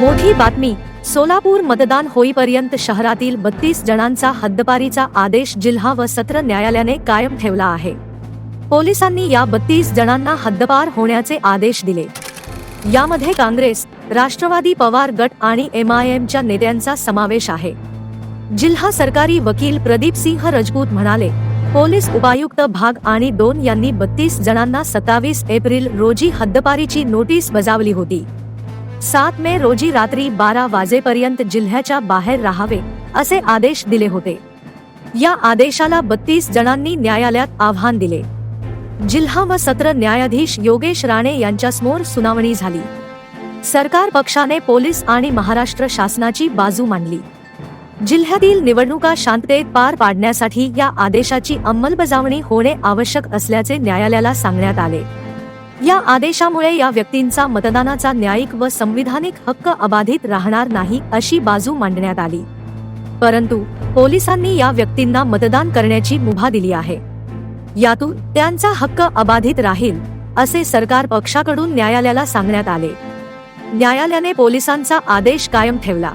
मोठी बातमी सोलापूर मतदान होईपर्यंत शहरातील बत्तीस जणांचा हद्दपारीचा आदेश जिल्हा व सत्र न्यायालयाने कायम ठेवला आहे. पोलिसांनी या बत्तीस जणांना हद्दपार होण्याचे आदेश दिले. यामध्ये काँग्रेस राष्ट्रवादी पवार गट आणि एम आय एमच्या नेत्यांचा समावेश आहे. जिल्हा सरकारी वकील प्रदीप सिंह रजपूत म्हणाले पोलीस उपायुक्त भाग आणि दोन यांनी बत्तीस जणांना सत्तावीस एप्रिल रोजी हद्दपारीची नोटीस बजावली होती. सात मे रोजी रात्री बारा वाजेपर्यंत जिल्ह्याच्या बाहेर राहावे असे आदेश दिले होते. या आदेशाला बत्तीस जणांनी न्यायालयात आव्हान दिले. जिल्हा व सत्र न्यायाधीश योगेश राणे यांच्यासमोर सुनावणी झाली. सरकार पक्षाने पोलीस आणि महाराष्ट्र शासनाची बाजू मांडली. जिल्ह्यातील निवडणुका शांततेत पार पाडण्यासाठी या आदेशाची अंमलबजावणी होणे आवश्यक असल्याचे न्यायालयाला सांगण्यात आले. या आदेशामुळे या व्यक्तींचा मतदानाचा न्यायिक व संविधानिक हक्क अबाधित राहणार नाही अशी बाजू मांडण्यात आली. परंतु पोलिसांनी या व्यक्तींना मतदान करण्याची मुभा दिली आहे. यातून त्यांचा हक्क अबाधित राहील असे सरकार पक्षाकडून न्यायालयाला सांगण्यात आले. न्यायालयाने पोलिसांचा आदेश कायम ठेवला.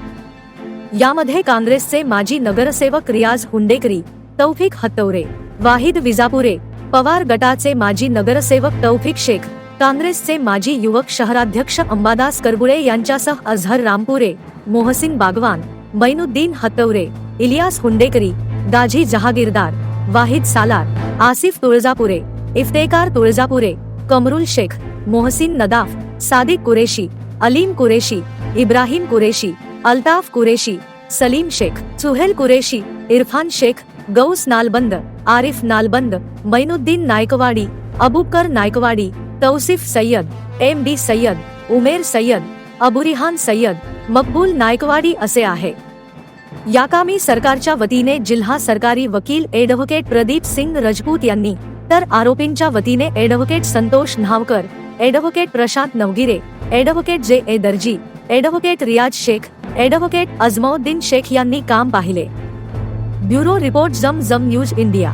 यामध्ये काँग्रेसचे माजी नगरसेवक रियाज हुंडेकरी तौफिक हत्तवरे वाहिद विजापुरे पवार गटाचे माजी नगरसेवक तौफिक शेख काँग्रेसचे माजी युवक शहराध्यक्ष अंबादास करबुळे यांच्यासह अझहर रामपुरे मोहसिन बागवान बैनुद्दीन हतवरे इलियास हुंडेकरी दाजी जहागीरदार वाहिद सालार आसिफ तुळजापुरे इफ्तेकार तुळजापुरे कमरुल शेख मोहसिन नदाफ सादिक कुरेशी अलीम कुरेशी इब्राहिम कुरेशी अल्ताफ कुरेशी सलीम शेख सुहेल कुरेशी इरफान शेख गौस नालबंद आरिफ नालबंद मैनुद्दीन नायकवाडी अबुकर नायकवाडी तौसिफ सय्यद एम डी सय्यद उमेर सय्यद अबुरिहान सय्यद मकबूल नायकवाडी असे आहे. याकामी सरकारच्या वतीने जिल्हा सरकारी वकील एडव्होकेट प्रदीप सिंग रजपूत यांनी तर आरोपींच्या वतीने advocate Santosh Nhavkar advocate Prashant Navgire advocate J A Darji advocate रियाज शेख एडव्होकेट अजमौद्दीन शेख यांनी काम पाहिले. ब्युरो रिपोर्ट जम जम न्यूज इंडिया.